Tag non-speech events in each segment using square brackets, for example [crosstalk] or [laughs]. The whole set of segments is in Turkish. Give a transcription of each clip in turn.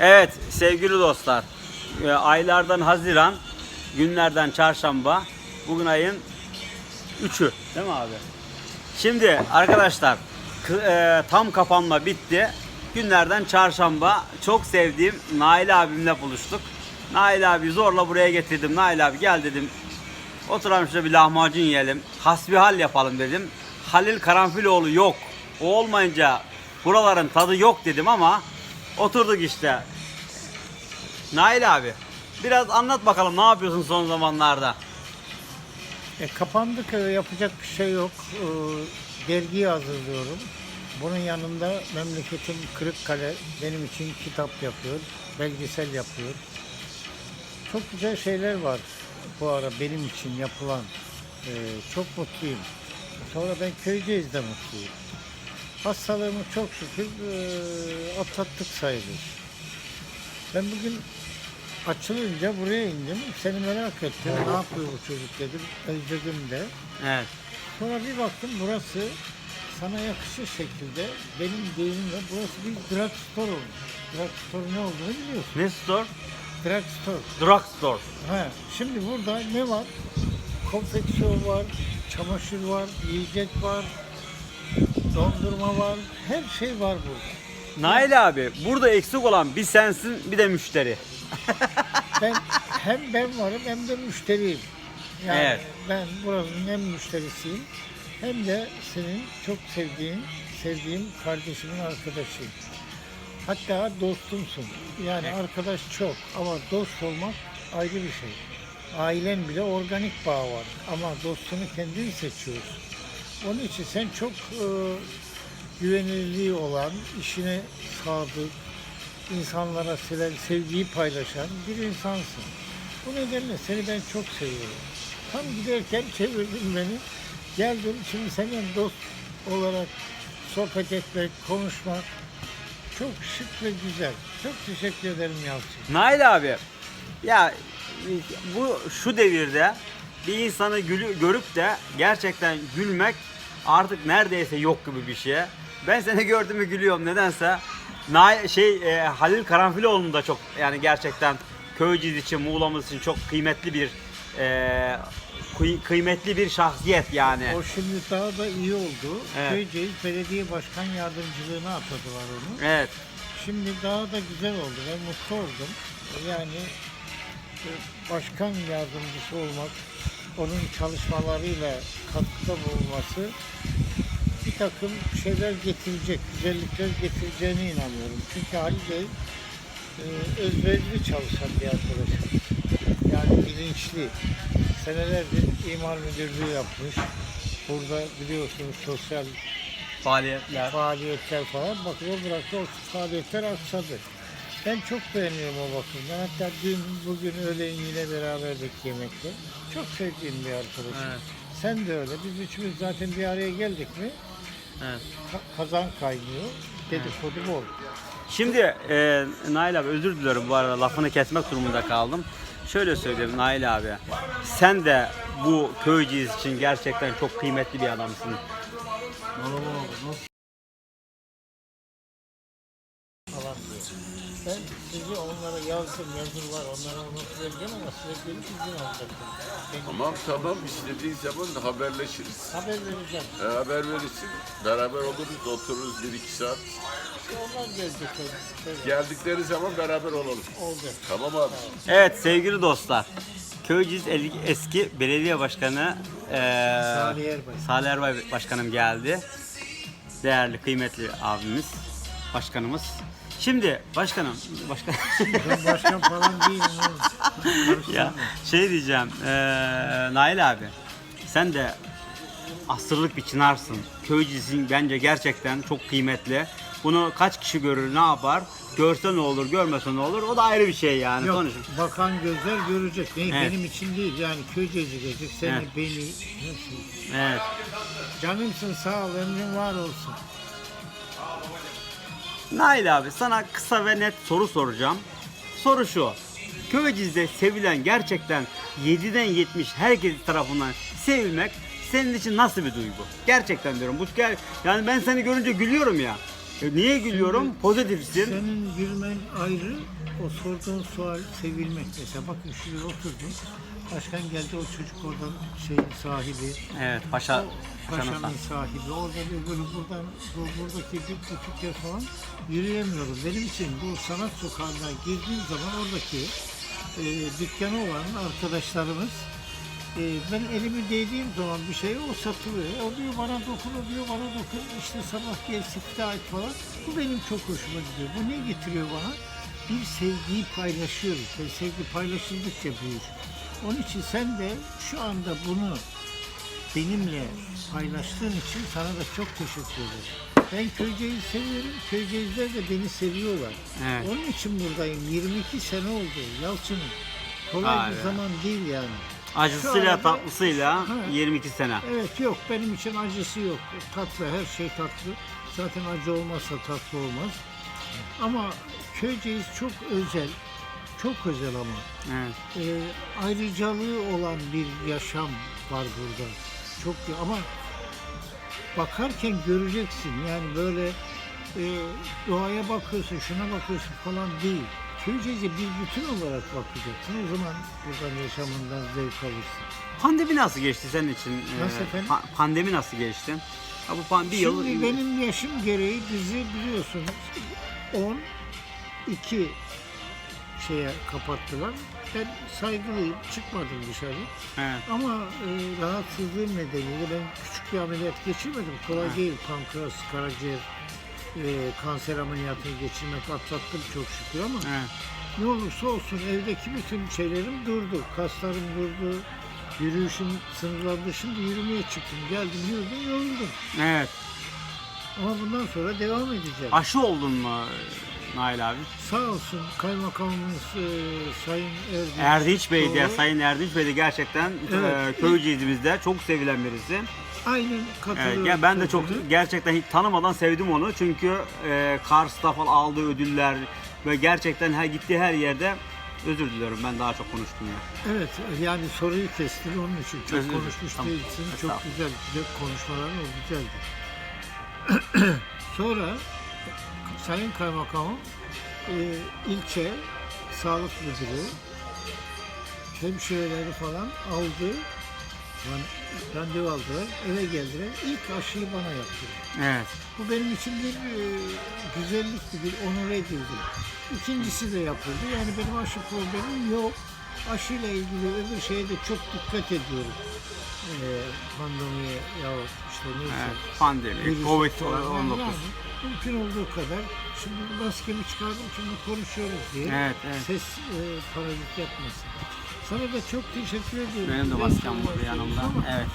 Evet sevgili dostlar. e, Aylardan Haziran, günlerden Çarşamba. Bugün ayın 3'ü değil mi abi? Şimdi arkadaşlar e, tam kapanma bitti. Günlerden Çarşamba çok sevdiğim Nail abimle buluştuk. Nail abi zorla buraya getirdim. Nail abi gel dedim. Oturalım şurada bir lahmacun yiyelim. Hasbihal yapalım dedim. Halil Karanfiloğlu yok. O olmayınca buraların tadı yok dedim ama oturduk işte. Nail abi biraz anlat bakalım ne yapıyorsun son zamanlarda? E, kapandık e, yapacak bir şey yok. E, dergiyi hazırlıyorum. Bunun yanında memleketim Kırıkkale benim için kitap yapıyor, belgesel yapıyor. Çok güzel şeyler var bu ara benim için yapılan. E, çok mutluyum. Sonra ben köyceğizde mutluyum. Hastalığımı çok şükür e, atlattık sayılır. Ben bugün açılınca buraya indim. Seni merak ettim. Ne yapıyor bu çocuk dedim. Özledim de. Evet. Sonra bir baktım burası sana yakışır şekilde benim deyimimle burası bir drugstore olmuş. Drugstore ne olduğunu biliyorsun. Ne store? Drugstore. Drugstore. Ha, şimdi burada ne var? Konfeksiyon var, çamaşır var, yiyecek var, dondurma var. Her şey var burada. Nail abi burada eksik olan bir sensin bir de müşteri. [laughs] Ben hem ben varım hem de müşteriyim. Yani Evet. ben buranın hem müşterisiyim hem de senin çok sevdiğin, sevdiğim kardeşimin arkadaşıyım. Hatta dostumsun. Yani arkadaş çok ama dost olmak ayrı bir şey. Ailen bile organik bağ var ama dostunu kendin seçiyorsun. Onun için sen çok e, güvenilirliği olan, işine sadık, insanlara sevgiyi paylaşan bir insansın. Bu nedenle seni ben çok seviyorum. Tam giderken [laughs] çevirdin beni. Geldim şimdi senin dost olarak sohbet etmek, konuşmak çok şık ve güzel. Çok teşekkür ederim Yalçın. Nail abi ya bu şu devirde bir insanı gülü, görüp de gerçekten gülmek artık neredeyse yok gibi bir şey. Ben seni gördüğümü gülüyorum nedense. Nail, şey e, Halil Karanfiloğlu'nun da çok yani gerçekten Köyceğiz için, Muğla'mız için çok kıymetli bir e, kıy- kıymetli bir şahsiyet yani. O şimdi daha da iyi oldu. Evet. Köyceğiz Belediye Başkan Yardımcılığına atadılar onu. Evet. Şimdi daha da güzel oldu. Ben mutlu oldum. Yani e, başkan yardımcısı olmak, onun çalışmalarıyla katkıda bulunması bir takım şeyler getirecek, güzellikler getireceğine inanıyorum. Çünkü Halil Bey e, özverili çalışan bir arkadaşım. Yani bilinçli. Senelerdir imar müdürlüğü yapmış. Burada biliyorsunuz sosyal Faaliyetler. faaliyetler falan bakın o bıraktı o faaliyetler aksadı. Ben çok beğeniyorum o bakımdan. Hatta dün bugün öğleyin yine beraberdik yemekte. Çok sevdiğim bir arkadaşım. Evet. Sen de öyle. Biz üçümüz zaten bir araya geldik mi Evet. ka- kazan kaynıyor. Dedikodu bol. Şimdi e, Nail abi özür diliyorum bu arada lafını kesmek durumunda kaldım. Şöyle söyleyeyim Nail abi. Sen de bu köyceğiz için gerçekten çok kıymetli bir adamsın. falan yazdım, yazım var. Onlara unutmayacağım ama gelip izin alacaktım. Tamam tamam istediğin zaman haberleşiriz. haber vereceğim. E, haber verirsin. Beraber oluruz otururuz bir iki saat. Onlar gelecek. öyle. Geldikleri zaman beraber olalım. Oldu. Tamam abi. Evet sevgili dostlar. Köyceğiz el- eski belediye başkanı e, Salih Erbay. Salih Erbay başkanım geldi. Değerli kıymetli abimiz, başkanımız. Şimdi başkanım, başkan Ben başkan falan değilim. oğlum. [laughs] ya şey diyeceğim, eee Nail abi, sen de asırlık bir çınarsın. Köyceğiz'in bence gerçekten çok kıymetli. Bunu kaç kişi görür, ne yapar? Görse ne olur, görmese ne olur? O da ayrı bir şey yani. Yok, Sonuç. bakan gözler görecek. Ne, Evet. Benim için değil yani köyceci gelecek. Seni, Evet. beni, hepsi. Evet. Canımsın sağ ol, ömrün var olsun. Nail abi sana kısa ve net soru soracağım. Soru şu. Köyceğiz'de sevilen gerçekten 7'den 70 herkes tarafından sevilmek senin için nasıl bir duygu? Gerçekten diyorum. Bu gel yani ben seni görünce gülüyorum ya. E, niye gülüyorum? Pozitifsin. Senin gülmen ayrı, o sorduğun sual sevilmek. Mesela bakın şuraya oturdum. Başkan geldi o çocuk oradan şeyin sahibi. Evet paşa. O Paşa'nın Paşanın sahibi. Oradan öbürü buradan bu, buradaki bir buçuk yer falan yürüyemiyorum. Benim için bu sanat sokağına girdiğim zaman oradaki e, dükkanı olan arkadaşlarımız e, ben elimi değdiğim zaman bir şey o satılıyor. O diyor bana dokun, o diyor bana dokun. İşte sabah gel siftah et falan. Bu benim çok hoşuma gidiyor. Bu ne getiriyor bana? Bir sevgiyi paylaşıyoruz. Ve sevgi paylaşıldıkça büyür. Onun için sen de şu anda bunu benimle paylaştığın için sana da çok teşekkür ederim. Ben Köyceğiz'i seviyorum. Köyceğizler de beni seviyorlar. Evet. Onun için buradayım. 22 sene oldu Yalçın'ım. Kolay Vay bir be. zaman değil yani. Acısıyla anda- tatlısıyla Ha. 22 sene. Evet yok benim için acısı yok. Tatlı her şey tatlı. Zaten acı olmazsa tatlı olmaz. Ama Köyceğiz çok özel. Çok özel ama. Evet. Ee, ayrıcalığı olan bir yaşam var burada. Çok ama bakarken göreceksin yani böyle e, doğaya bakıyorsun, şuna bakıyorsun falan değil. Köyceğiz'e bir bütün olarak bakacaksın. O zaman buradan yaşamından zevk alırsın. Pandemi nasıl geçti senin için? Ee, Nasıl efendim? pa- pandemi nasıl geçti? Ha, bu pan bir yıl Şimdi benim yaşım gereği bizi biliyorsunuz 12 şeye kapattılar. Ben saygılıyım, çıkmadım dışarı. Evet. Ama e, rahatsızlığım nedeniyle ben küçük bir ameliyat geçirmedim. Kolay Ha. değil pankreas, karaciğer, e, kanser ameliyatını geçirmek atlattım çok şükür ama Evet. ne olursa olsun evdeki bütün şeylerim durdu. Kaslarım durdu. Yürüyüşüm sınırlandı. Şimdi yürümeye çıktım. Geldim yürüdüm yoruldum. Evet. Ama bundan sonra devam edeceğim. Aşı oldun mu Nail abi? Sağ olsun kaymakamımız e, Sayın Erdinç. Erdinç Bey de. Sayın Erdinç Bey de gerçekten Evet. e, köyceğizimizde çok sevilen birisi. Aynen katılıyorum. Evet, ben de çok gerçekten hiç tanımadan sevdim onu. Çünkü e, Kars'ta falan aldığı ödüller ve gerçekten her gittiği her yerde özür diliyorum ben daha çok konuştum ya. Evet yani soruyu kestin onun için çok Özür konuşmuş Tamam. değilsin. Çok güzel güzel konuşmalar o güzeldi. [clears throat] Sonra Sayın Kaymakamım e, ilçe sağlık müdürü hemşireleri falan aldı. Yani randevu aldılar, eve geldiler. İlk aşıyı bana yaptılar. Evet. Bu benim için bir e, güzellikti, bir onur edildi. İkincisi de yapıldı. Yani benim aşı problemim yok. Aşıyla ilgili öbür şeye de çok dikkat ediyorum. E, pandemiye ya işte neyse. evet. Pandemi, virüs Covid falan. 19. Yani mümkün olduğu kadar. Şimdi bu maskemi çıkardım, şimdi konuşuyoruz diye. Evet, evet. Ses e, parazit yapmasın. Sana da çok teşekkür ediyorum. Benim de maskem burada yanımda. Evet.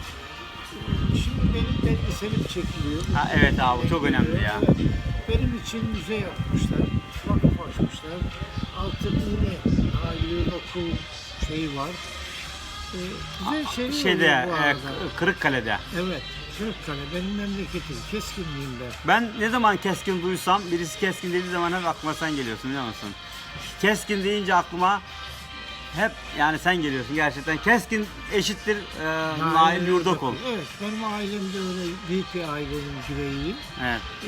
Şimdi benim belgeselim çekiliyor. Ha, evet abi, çok önemli ya. Evet. Benim için müze yapmışlar. Vakıf açmışlar. Altı iğne aile okul şeyi var. Ee, güzel şeyler Şeyde, e, Kırıkkale'de. Evet. Kırıkkale benim memleketim. Keskinliyim ben. Ben ne zaman keskin duysam, birisi keskin dediği zaman hep aklıma sen geliyorsun biliyor musun? Keskin deyince aklıma hep yani sen geliyorsun gerçekten. Keskin eşittir e, Nail Yurdakul. Evet. Benim ailemde öyle büyük bir ailenin bireyiyim. Evet. Ee,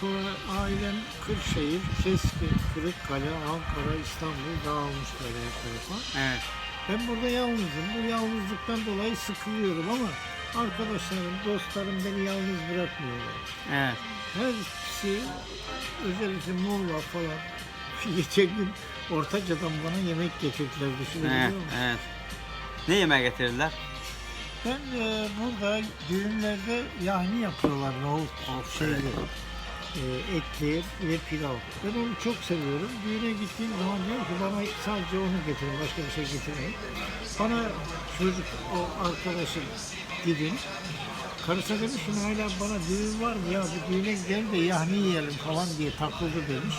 sonra ailem Kırşehir, Keskin, Kırıkkale, Ankara, İstanbul dağılmış böyle tarafa. Evet. Ben burada yalnızım. Bu yalnızlıktan dolayı sıkılıyorum ama arkadaşlarım, dostlarım beni yalnız bırakmıyorlar. Evet. Hepsi özellikle Muğla falan [laughs] geçen gün Ortaca'dan bana yemek getirdiler düşünebiliyor Evet. musun? evet. Ne yemeğe getirdiler? Ben e, burada düğünlerde yahni yapıyorlar nohut şeyli. E, etli ve pilav. Ben onu çok seviyorum. Düğüne gittiğim zaman diyorum ki bana sadece onu getirin, başka bir şey getirmeyin. Bana çocuk, o arkadaşım gidin. Karısı demiş ki hala bana düğün var mı ya bir düğüne gidelim de yahni yiyelim falan diye takıldı demiş.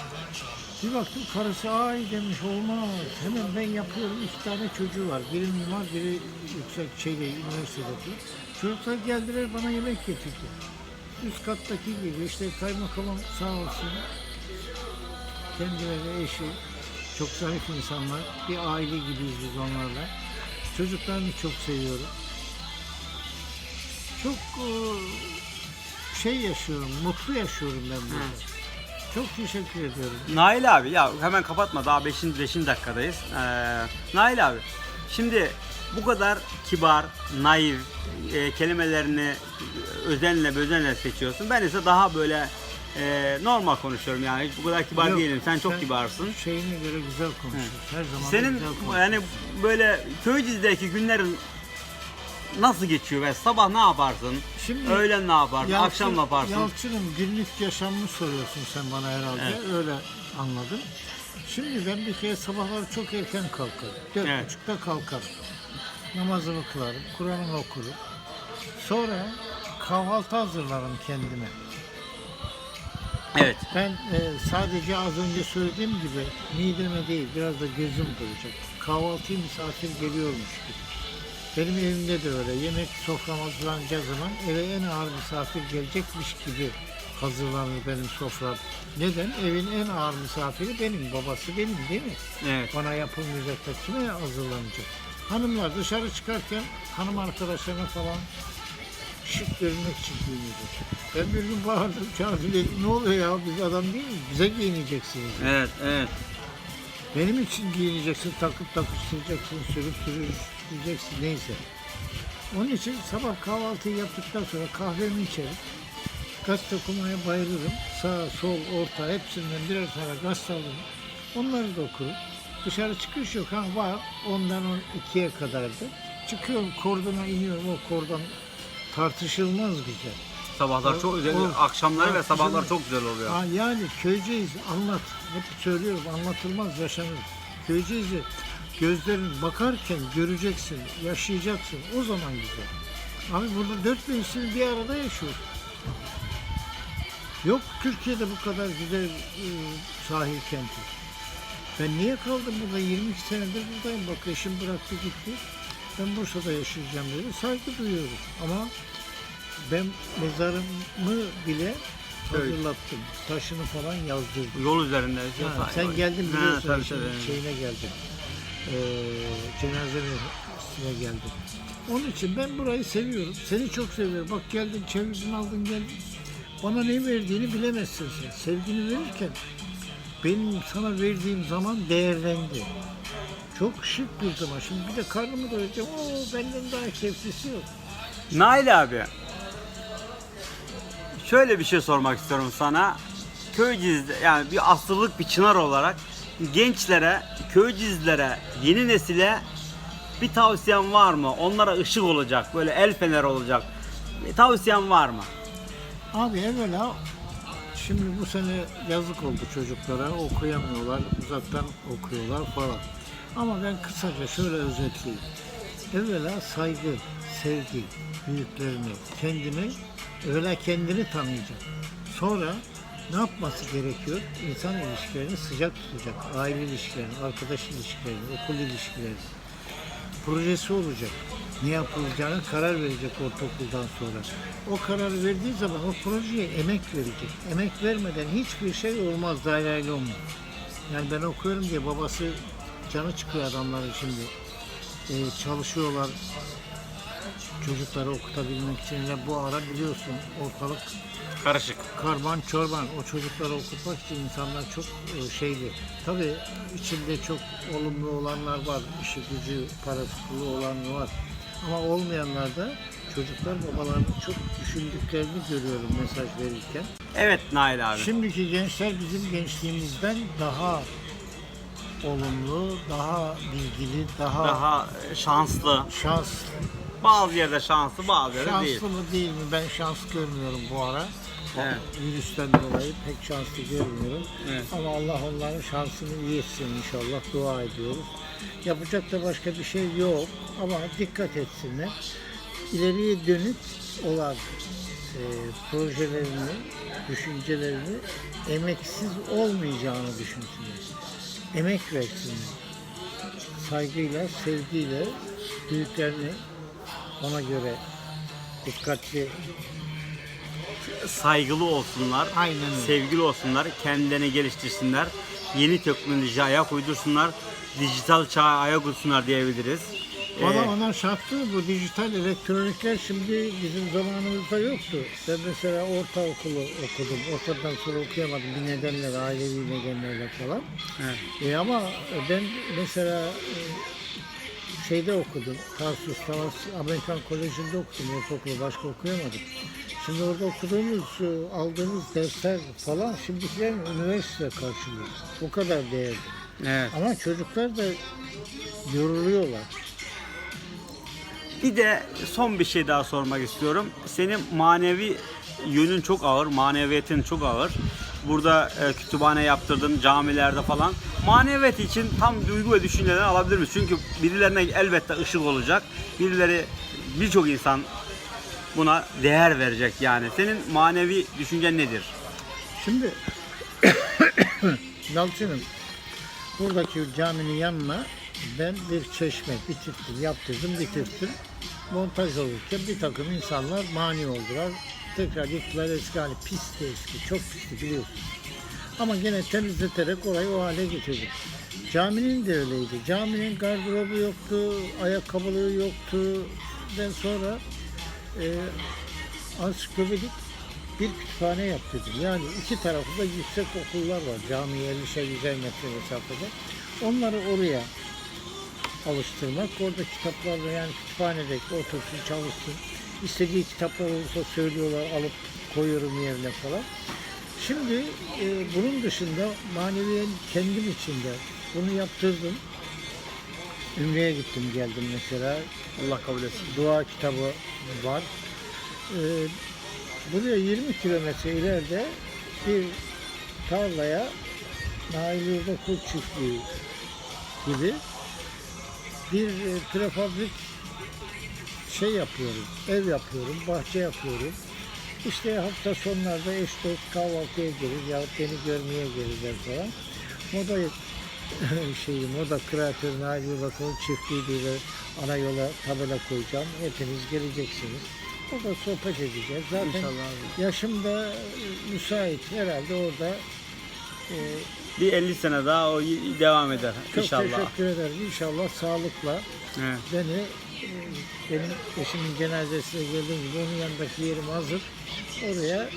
Bir baktım karısı ay demiş olmaz. Hemen ben yapıyorum. iki tane çocuğu var. Biri mimar, biri yüksek şeyde üniversitede. Çocuklar geldiler bana yemek getirdi. Üst kattaki gibi işte kaymakamım sağ olsun. Kendileri eşi. Çok zarif insanlar. Bir aile gibiyiz biz onlarla. Çocuklarını çok seviyorum. Çok e, şey yaşıyorum, mutlu yaşıyorum ben burada. Çok teşekkür ediyorum. Nail abi ya hemen kapatma daha 5. 5. dakikadayız. Ee, Nail abi şimdi bu kadar kibar, naif e, kelimelerini özenle özenle seçiyorsun. Ben ise daha böyle e, normal konuşuyorum yani hiç bu kadar kibar Yok, değilim. Sen çok kibarsın. Şeyine göre güzel konuşuyorsun. Her zaman Senin güzel konuşuyorsun. yani böyle Köyceğiz'deki günlerin nasıl geçiyor ve sabah ne yaparsın? Şimdi öğlen ne yaparsın? Yalçın- akşam ne yaparsın? Yalçın'ım günlük yaşamını soruyorsun sen bana herhalde. Evet. Öyle anladım. Şimdi ben bir kere sabahları çok erken kalkarım. Dört Evet. buçukta kalkarım. Namazımı kılarım, Kur'an'ımı okurum. Sonra kahvaltı hazırlarım kendime. Evet. Ben e, sadece az önce söylediğim gibi mideme değil biraz da gözüm doyacak. Kahvaltıyı misafir geliyormuş gibi. Benim evimde de öyle. Yemek sofram hazırlanacağı zaman eve en ağır misafir gelecekmiş gibi hazırlanır benim sofram. Neden? Evin en ağır misafiri benim, babası benim değil mi? Evet. Bana yapılmayacak da kime hazırlanacak? Hanımlar dışarı çıkarken hanım arkadaşlarına falan şık görünmek için giyinecek. Ben bir gün bağırdım, dedim, ne oluyor ya biz adam değil mi? Bize giyineceksiniz. Evet, evet. Benim için giyineceksin, takıp takıştıracaksın, sürüp sürüleceksin neyse. Onun için sabah kahvaltıyı yaptıktan sonra kahvemi içerim. Gazete okumaya bayılırım. Sağ, sol, orta hepsinden birer tane gazete alırım. Onları da okurum. Dışarı çıkış yok ha var. Ondan 12'ye kadar da. Çıkıyorum kordona iniyorum. O kordon tartışılmaz güzel. Sabahlar çok güzel, O- akşamları ve o- sabahlar güzel. çok güzel oluyor. Ha, yani köyceğiz anlat. Hep söylüyorum anlatılmaz yaşanır. Köyceğiz'i gözlerin bakarken göreceksin, yaşayacaksın. O zaman güzel. Abi burada dört mevsim bir arada yaşıyor. Yok Türkiye'de bu kadar güzel e, sahil kenti. Ben niye kaldım burada? 22 senedir buradayım. Bak eşim bıraktı gitti. Ben Bursa'da yaşayacağım dedi. Saygı duyuyorum. Ama ben mezarımı bile hazırlattım. Taşını falan yazdırdım. Yol üzerinde. Ha, sen geldin Ha, biliyorsun tabii, işin tabii. şeyine geldin. Ee, cenaze üstüne geldin. Onun için ben burayı seviyorum. Seni çok seviyorum. Bak geldin çevirdin aldın geldin. Bana ne verdiğini bilemezsin sen. Sevgini verirken benim sana verdiğim zaman değerlendi. Çok şık bir zaman. Şimdi bir de karnımı doyuracağım. Oo benden daha keyiflisi yok. Nail abi. Şöyle bir şey sormak istiyorum sana. Köyceğiz'de yani bir asırlık bir çınar olarak gençlere, köyceğizlere, yeni nesile bir tavsiyen var mı? Onlara ışık olacak, böyle el feneri olacak. Bir tavsiyen var mı? Abi evvela şimdi bu sene yazık oldu çocuklara okuyamıyorlar uzaktan okuyorlar falan. Ama ben kısaca şöyle özetleyeyim. Evvela saygı, sevgi, büyüklerini, kendini, evvela kendini tanıyacak. Sonra ne yapması gerekiyor? İnsan ilişkilerini sıcak tutacak. Aile ilişkilerini, arkadaş ilişkilerini, okul ilişkilerini projesi olacak. Ne yapılacağına karar verecek ortaokuldan sonra. O kararı verdiği zaman o projeye emek verecek. Emek vermeden hiçbir şey olmaz, daireyle olmaz. Yani ben okuyorum diye babası canı çıkıyor adamların şimdi. Ee, çalışıyorlar çocukları okutabilmek için. Ya bu ara biliyorsun ortalık Karışık. karman çorban o çocukları okutmak için insanlar çok e, şeyli. Tabii içinde çok olumlu olanlar var, işi gücü, parası olan var. Ama olmayanlar da çocuklar babalarını çok düşündüklerini görüyorum mesaj verirken. Evet Nail abi. Şimdiki gençler bizim gençliğimizden daha olumlu, daha bilgili, daha, Daha şanslı. şans Bazı yerde şanslı, bazı yerde Şanslı değil. mı değil mi? Ben şans görmüyorum bu ara. Evet. Virüsten dolayı pek şanslı görmüyorum. Evet. Ama Allah onların şansını iyi etsin inşallah. Dua ediyoruz. Yapacak da başka bir şey yok. Ama dikkat etsinler. İleriye dönük olan e, projelerini, düşüncelerini emeksiz olmayacağını düşünsünler. Emek versinler. Saygıyla, sevgiyle büyüklerini ona göre dikkatli Saygılı olsunlar. Aynen öyle. Sevgili olsunlar. Kendilerini geliştirsinler. Yeni teknolojiye ayak uydursunlar. Dijital çağa ayak uydursunlar diyebiliriz. Ona, Ee, ona şartlı bu dijital elektronikler şimdi bizim zamanımızda yoktu. Ben mesela ortaokulu okudum. Ortadan sonra okuyamadım bir nedenle, ailevi nedenlerle falan. Evet. E ama ben mesela e, şeyde okudum. Tarsus Talas Amerikan Koleji'nde okudum. Ortaokulu başka okuyamadım. Şimdi orada okuduğumuz, e, aldığımız dersler falan şimdikilerin üniversite karşılıyor. O kadar değerli. Evet. Ama çocuklar da yoruluyorlar. Bir de son bir şey daha sormak istiyorum. Senin manevi yönün çok ağır, maneviyatın çok ağır. Burada e, kütüphane yaptırdın, camilerde falan. Maneviyat için tam duygu ve düşünceleri alabilir miyiz? Çünkü birilerine elbette ışık olacak. Birileri, birçok insan buna değer verecek yani. Senin manevi düşüncen nedir? Şimdi [coughs] Yalçın'ım buradaki caminin yanına ben bir çeşme bitirttim, yaptırdım, bitirttim. Montaj olurken bir takım insanlar mani oldular. Tekrar yıktılar eski hali pisti eski, çok pisti biliyorsun. Ama gene temizleterek orayı o hale getirdim. Caminin de öyleydi. Caminin gardırobu yoktu, ayakkabılığı yoktu. Ben sonra e, ansiklopedik bir kütüphane yaptırdım. Yani iki tarafında yüksek okullar var. Camiye 50'şer 100'er metre mesafede. Onları oraya alıştırmak. Orada kitaplarla yani kütüphanede otursun çalışsın. İstediği kitaplar olursa söylüyorlar alıp koyuyorum yerine falan. Şimdi e, bunun dışında maneviyen kendim içinde bunu yaptırdım. Ümre'ye gittim geldim mesela. Allah kabul etsin. Dua kitabı var. Ee, buraya 20 kilometre ileride bir tarlaya Nail Yurdakul çiftliği gibi bir e, prefabrik şey yapıyorum, ev yapıyorum, bahçe yapıyorum. İşte hafta sonlarda eş dost kahvaltıya gelir ya beni görmeye gelirler falan. Moda [laughs] şeyi, moda kreatörü Nail Yurdakul'un çiftliği diye ana yola tabela koyacağım. Hepiniz geleceksiniz. Orada sohbet edeceğiz. Zaten İnşallah. yaşım da e, müsait. Herhalde orada e, Bir 50 sene daha o devam eder çok inşallah. teşekkür ederim. İnşallah sağlıkla Evet. beni e, benim eşimin cenazesine geldiğim gibi onun yanındaki yerim hazır. Oraya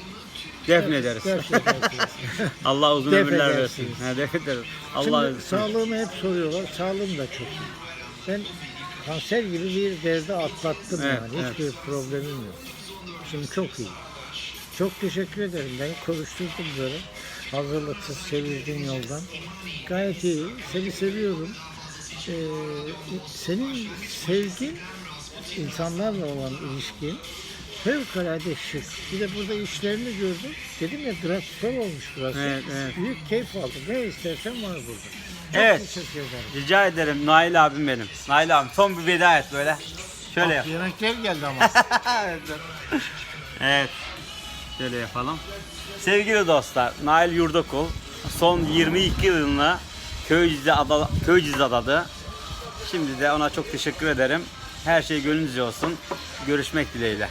Defnederiz. [laughs] Allah uzun Def ömürler edersiniz. versin. Ha, def ederiz. Allah Şimdi sağlığımı hep soruyorlar. Sağlığım da çok iyi. Ben kanser gibi bir derdi atlattım Evet, yani. Hiçbir problemim yok. Şimdi çok iyi. Çok teşekkür ederim. Beni konuşturdun böyle. Hazırlıksız çevirdin yoldan. Gayet iyi. Seni seviyorum. Ee, senin sevgin insanlarla olan ilişkin fevkalade şık. Bir de burada işlerini gördüm. Dedim ya grafisör olmuş burası. Evet, evet. Büyük keyif aldım. Ne istersen var burada. Çok Evet. teşekkür ederim. Rica ederim Nail abim benim. Nail abim son bir veda et böyle. Şöyle yap. Yemekler geldi ama. [laughs] Evet. Şöyle yapalım. Sevgili dostlar, Nail Yurdakul son 22 yılını Köyceğiz'de ada, Köyceğiz'de adadı. Şimdi de ona çok teşekkür ederim. Her şey gönlünüzce olsun. Görüşmek dileğiyle.